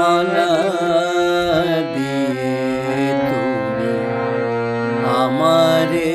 মন দিয়ে তুমি আমারে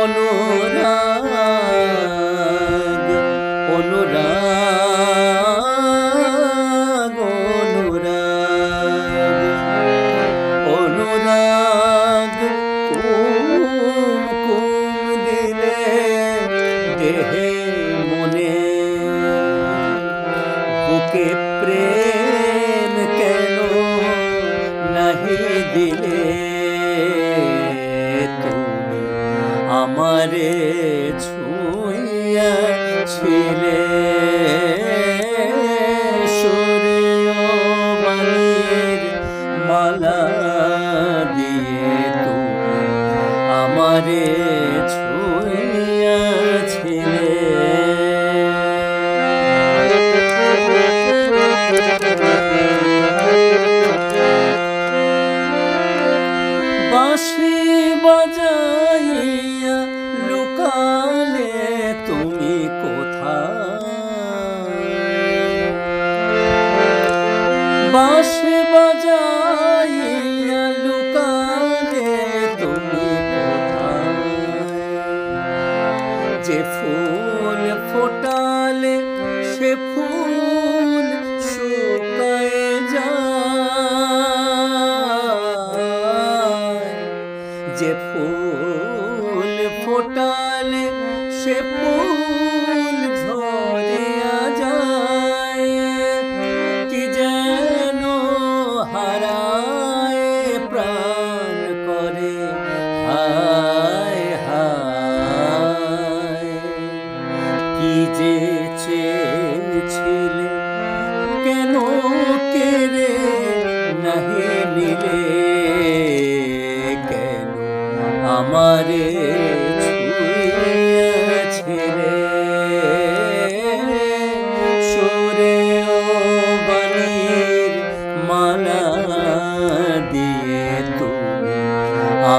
অনুরাগ অনুরাগ অনুরাগ অনুরাগ কুম দিলে দেহে মনে বুকে প্রেম কেন নাহি দিলে? বাঁশি বাজাইয়া লুকালে তুমি যে ফুল ফোটালে সে ফুল শুকায় যায়। যে ফুল ফোটালে সে ফুল হায় হায়। কি যে নাহি আমারে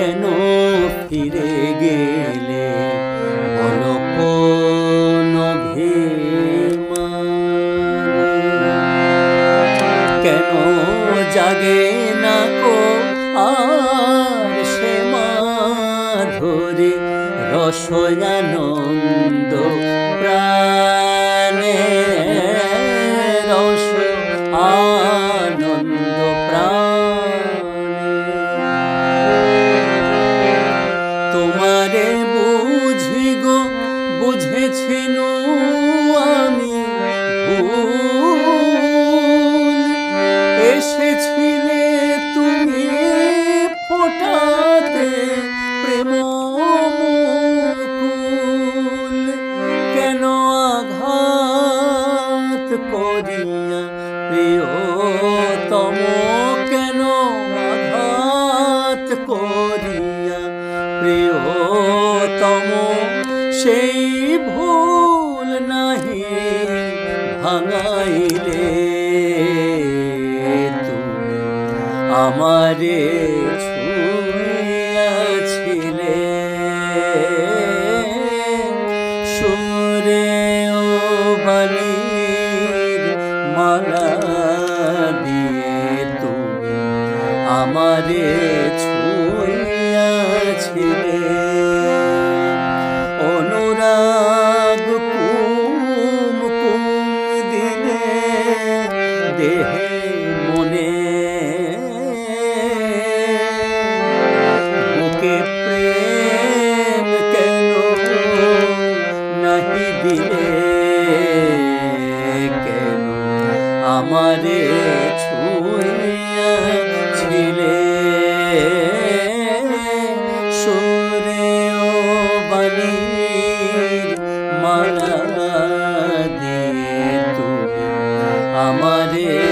কেন ফিরে গেলে? বলো কোন জাগে না কো আর সে মাধুরী রসয়ানন্দ? করিয়া প্রিয়তম কেন আঘাত করিয়া? প্রিয়তম সেই ভুল নাহি ভাঙাইলে তুমি আমারে আমারে আমারে